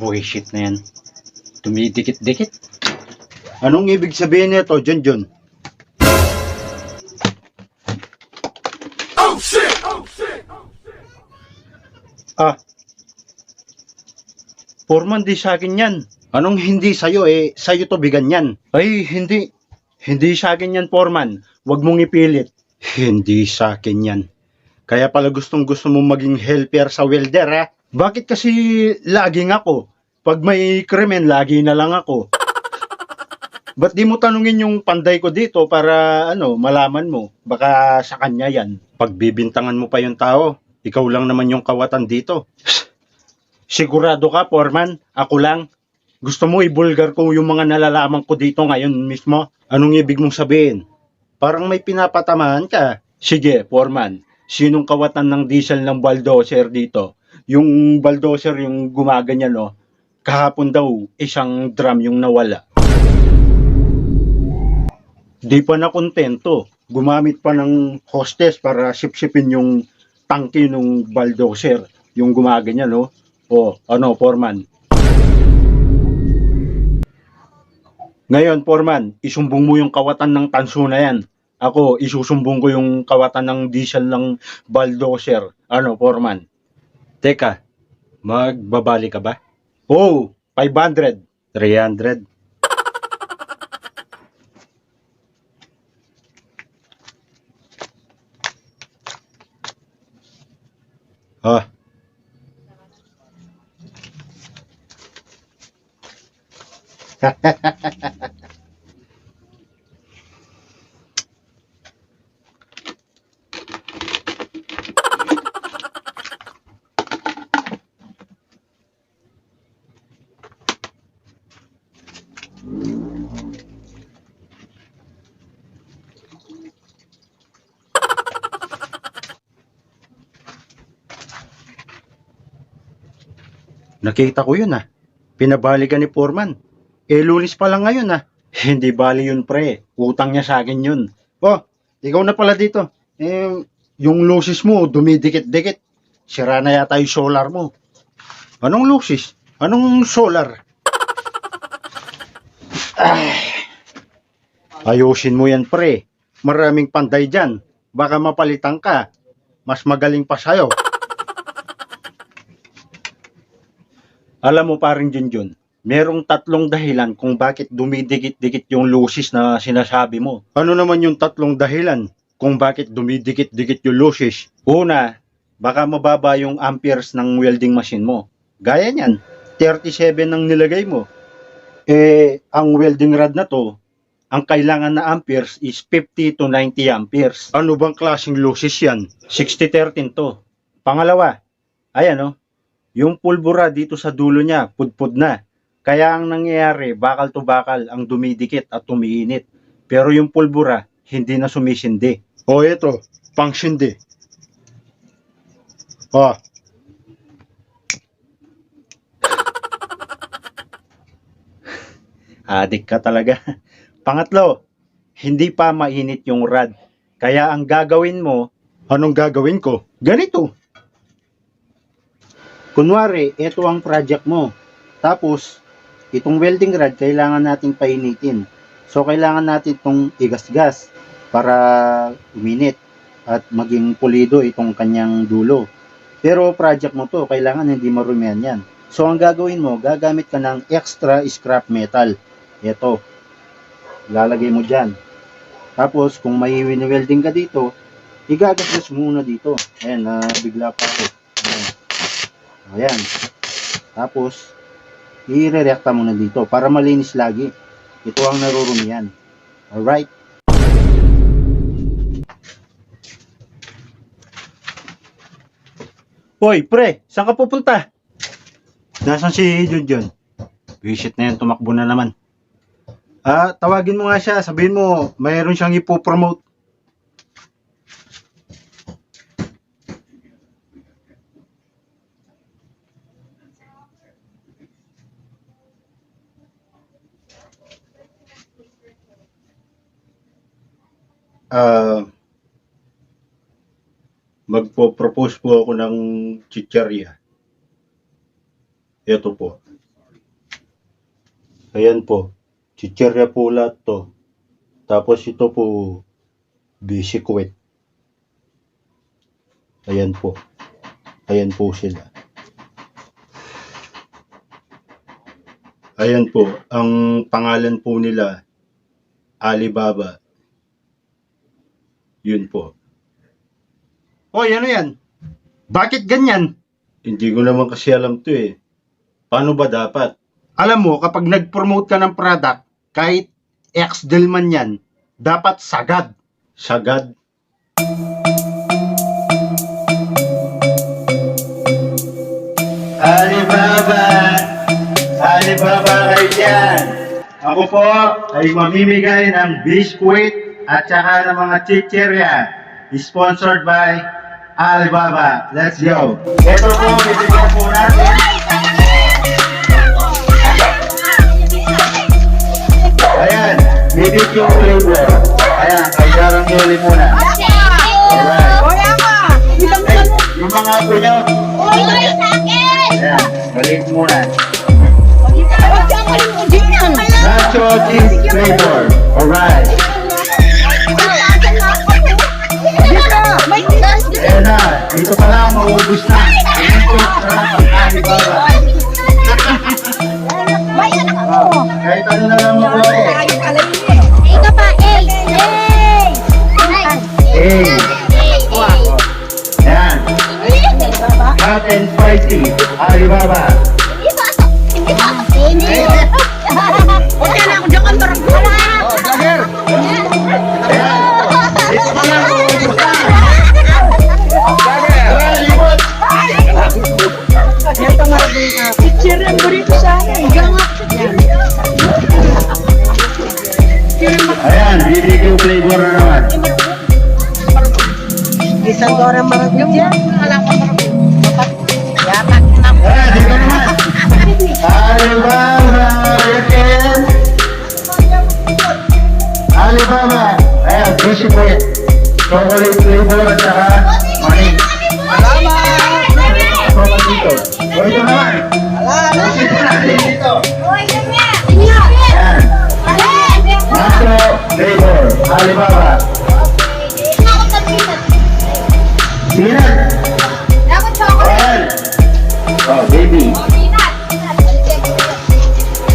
Bullshit na yan. Tumidikit-dikit. Anong ibig sabihin nito, John John? Ah. Foreman, di sa akin yan. Anong hindi sa'yo eh? Sa'yo to bigan yan. Ay, hindi. Hindi sa akin yan, Foreman. Huwag mong ipilit. Hindi sa akin yan. Kaya pala gustong gusto mong maging helper sa welder, ha? Bakit kasi laging ako? Pag may krimen, lagi na lang ako. Ba't di mo tanungin yung panday ko dito para ano, malaman mo? Baka sa kanya yan. Pagbibintangan mo pa yung tao, ikaw lang naman yung kawatan dito. Sigurado ka, Foreman? Ako lang. Gusto mo ibulgar ko yung mga nalalaman ko dito ngayon mismo? Anong ibig mong sabihin? Parang may pinapatamaan ka. Sige, Foreman. Sinong kawatan ng diesel ng bulldozer dito? Yung bulldozer yung gumaganyan, no? Kahapon daw, isang drum yung nawala. Di pa na kontento. Gumamit pa ng hostess para sipsipin yung tangke ng bulldozer. Yung gumaganyan, no? O, ano, Foreman? Ngayon, Foreman, isumbong mo yung kawatan ng tanso na yan. Ako, isusumbong ko yung kawatan ng diesel ng bulldozer. Ano, Foreman? Teka, magbabali ka ba? Oh, 500. 300. Ah. Nakita ko yun ah. Pinabali ka ni Foreman. Eh, lunis pa lang ngayon ah. Hindi bali yun pre. Utang niya sa akin yun. Oh, ikaw na pala dito. Eh, yung lusis mo, dumidikit-dikit. Sira na yata yung solar mo. Anong lusis? Anong solar? Ay. Ayusin mo yan pre. Maraming panday dyan. Baka mapalitan ka. Mas magaling pa sa'yo. Alam mo paring Junjun, merong tatlong dahilan kung bakit dumidikit-dikit yung lusis na sinasabi mo. Ano naman yung tatlong dahilan kung bakit dumidikit-dikit yung lusis? Una, baka mababa yung amperes ng welding machine mo. Gaya niyan, 37 ang nilagay mo. Eh, ang welding rod na to, ang kailangan na amperes is 50 to 90 amperes. Ano bang klaseng lusis yan? 60-13 to. Pangalawa, ayan oh, yung pulbura dito sa dulo niya, pudpud na. Kaya ang nangyayari, bakal to bakal ang dumidikit at tumiinit. Pero yung pulbura, hindi na sumisindi. O ito, pang sindi. O. Adik ka talaga. Pangatlo, hindi pa mainit yung rad. Kaya ang gagawin mo, anong gagawin ko? Ganito. Kunwari, ito ang project mo. Tapos, itong welding rod, kailangan natin painitin. So, kailangan natin itong igasgas para uminit at maging pulido itong kanyang dulo. Pero project mo to, kailangan hindi marumihan yan. So, ang gagawin mo, gagamit ka ng extra scrap metal. Ito. Lalagay mo dyan. Tapos, kung may wini-welding ka dito, igagasgas muna dito. Ayan, na bigla pa ako. Ayan. Tapos, i-rerekta mo na dito para malinis lagi. Ito ang narurumihan. Alright? Hoy, pre, saan ka pupunta? Nasaan si Junjun? Visit na yan, tumakbo na naman. Ah, tawagin mo nga siya, sabihin mo, mayroon siyang ipopromote. Ah, magpo-propose po ako ng chicharia. Ito po. Ayan po. Chichirya po lahat to. Tapos ito po, bisikwit. Ayan po. Ayan po sila. Ayan po. Ang pangalan po nila, Alibaba. Yun po. Hoy, ano yan? Bakit ganyan? Hindi ko naman kasi alam to eh. Paano ba dapat? Alam mo, kapag nag-promote ka ng product, kahit ex-del man yan, dapat sagad. Sagad? Alibaba! Alibaba kayo dyan! Ako po ay mamimigay ng biskuit at saka ng mga chichirya. Sponsored by Alibaba. Let's go! Ito po, bibigyan po natin. Ayan, BBQ flavor. Ayan, kailangan huli muna. Ay, yung mga apo nyo. Ayan, balik muna. Nacho cheese flavor. Alright. Ayan na, dito pa lang maubos na. Po, sarap ang Alibaba. Kahit ano na lang mo eh. Eh, ayan. Hot and spicy. Alibaba. Ayan, BBQ flavor na naman. Isang dorang maragyo yan. Ayan, dito naman. Alibaba, Riken. Alibaba. Ayan, juicy po yan. Chocolate flavor at saka money. Ako pa dito. O ito naman. Juicy po natin dito. Ayan. Nacho flavor. Alibaba. Peanut. Ayan. Oh, baby.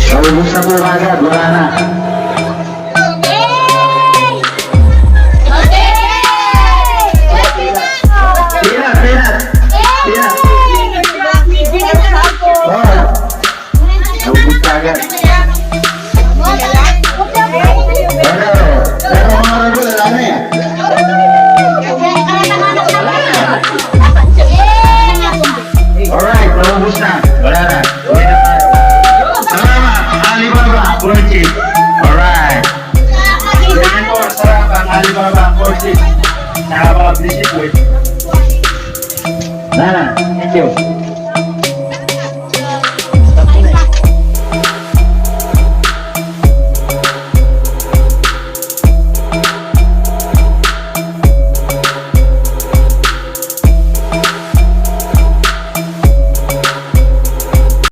Naubos na po agad. Wala na.